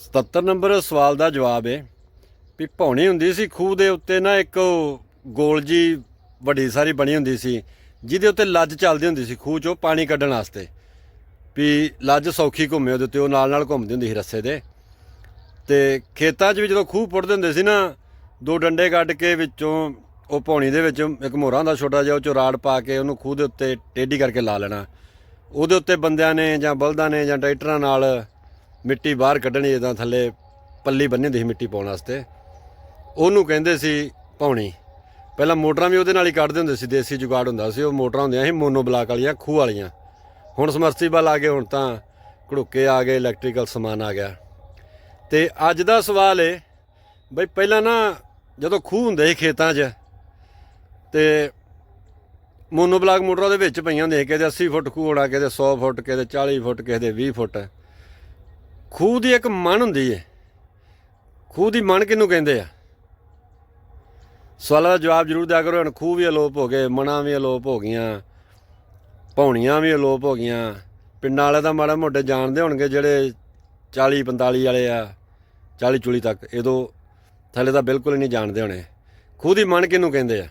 77 number ਸਵਾਲ ਦਾ ਜਵਾਬ ਹੈ ਵੀ ਭੌਣੀ ਹੁੰਦੀ ਸੀ, ਖੂਹ ਦੇ ਉੱਤੇ ਨਾ ਇੱਕ ਉਹ ਗੋਲ ਜੀ ਵੱਡੀ ਸਾਰੀ ਬਣੀ ਹੁੰਦੀ ਸੀ, ਜਿਹਦੇ ਉੱਤੇ ਲੱਜ ਚੱਲਦੀ ਹੁੰਦੀ ਸੀ ਖੂਹ ਚੋਂ ਪਾਣੀ ਕੱਢਣ ਵਾਸਤੇ। ਵੀ ਲੱਜ ਸੌਖੀ ਘੁੰਮੇ ਉਹਦੇ ਉੱਤੇ, ਉਹ ਨਾਲ ਨਾਲ ਘੁੰਮਦੀ ਹੁੰਦੀ ਸੀ ਰੱਸੇ ਦੇ। ਤੇ ਖੇਤਾਂ 'ਚ ਵੀ ਜਦੋਂ ਖੂਹ ਪੁੱਟਦੇ ਹੁੰਦੇ ਸੀ ਨਾ, ਦੋ ਡੰਡੇ ਕੱਢ ਕੇ ਵਿੱਚੋਂ ਉਹ ਪੌਣੀ ਦੇ ਵਿੱਚ ਇੱਕ ਮੋਹਰਾਂ ਦਾ ਛੋਟਾ ਜਿਹਾ, ਉਹ 'ਚੋਂ ਰਾੜ ਪਾ ਕੇ ਉਹਨੂੰ ਖੂਹ ਦੇ ਉੱਤੇ ਟੇਢੀ ਕਰਕੇ ਲਾ ਲੈਣਾ। ਉਹਦੇ ਉੱਤੇ ਬੰਦਿਆਂ ਨੇ ਜਾਂ ਬਲਦਾਂ ਨੇ ਜਾਂ ਟਰੈਕਟਰਾਂ ਨਾਲ ਮਿੱਟੀ ਬਾਹਰ ਕੱਢਣੀ ਜਿੱਦਾਂ ਥੱਲੇ ਪੱਲੀ ਬੰਨੀ ਹੁੰਦੀ ਸੀ ਮਿੱਟੀ ਪਾਉਣ ਵਾਸਤੇ। ਉਹਨੂੰ ਕਹਿੰਦੇ ਸੀ ਪੌਣੀ ਪਹਿਲਾਂ ਮੋਟਰਾਂ ਵੀ ਉਹਦੇ ਨਾਲ ਹੀ ਕੱਢਦੇ ਹੁੰਦੇ ਸੀ ਦੇਸੀ ਜੁਗਾੜ ਹੁੰਦਾ ਸੀ ਉਹ ਮੋਟਰਾਂ ਹੁੰਦੀਆਂ ਸੀ ਮੋਨੋ ਬਲਾਕ ਵਾਲੀਆਂ ਖੂਹ ਵਾਲੀਆਂ। ਹੁਣ ਸਮਰਸੀਬਲ ਆ ਗਏ ਹੁਣ ਤਾਂ ਘੜੁੱਕੇ ਆ ਗਏ ਇਲੈਕਟ੍ਰੀਕਲ ਸਮਾਨ ਆ ਗਿਆ। ਤੇ ਅੱਜ ਦਾ ਸਵਾਲ ਏ ਬਈ ਪਹਿਲਾਂ ਨਾ ਜਦੋਂ ਖੂਹ ਹੁੰਦੇ ਸੀ ਖੇਤਾਂ 'ਚ ਤੇ ਮੋਨੋ ਬਲਾਕ ਮੋਟਰਾਂ ਦੇ ਵਿੱਚ ਪਈਆਂ ਹੁੰਦੀਆਂ ਸੀ, ਕਿਸੇ ਦੇ 80 ਫੁੱਟ ਖੂਹ ਹੋਣਾ ਕਿਤੇ ਦੇ 100 ਫੁੱਟ ਕਿਸੇ ਦੇ 40 ਫੁੱਟ ਕਿਸੇ ਦੇ 20 ਫੁੱਟ। ਖੂਹ ਦੀ ਇੱਕ ਮਨ ਹੁੰਦੀ ਹੈ ਖੂਹ ਦੀ ਮਨ ਕਿਹਨੂੰ ਕਹਿੰਦੇ ਆ? ਸਵਾਲਾਂ ਦਾ ਜਵਾਬ ਜ਼ਰੂਰ ਦਿਆ ਕਰੋ। ਹੁਣ ਖੂਹ ਵੀ ਅਲੋਪ ਹੋ ਗਏ, ਮਨਾਂ ਵੀ ਅਲੋਪ ਹੋ ਗਈਆਂ ਪੌਣੀਆਂ ਵੀ ਅਲੋਪ ਹੋ ਗਈਆਂ। ਪਿੰਡਾਂ ਵਾਲੇ ਤਾਂ ਮਾੜਾ ਮੋਟੇ ਜਾਣਦੇ ਹੋਣਗੇ ਜਿਹੜੇ 40 45 ਵਾਲੇ ਆ 40 ਚੁਲੀ ਤੱਕ। ਇਦੋਂ ਥੱਲੇ ਤਾਂ ਬਿਲਕੁਲ ਹੀ ਨਹੀਂ ਜਾਣਦੇ ਹੋਣੇ। ਖੂਹ ਦੀ ਮਨ ਕਿਹਨੂੰ ਕਹਿੰਦੇ ਆ?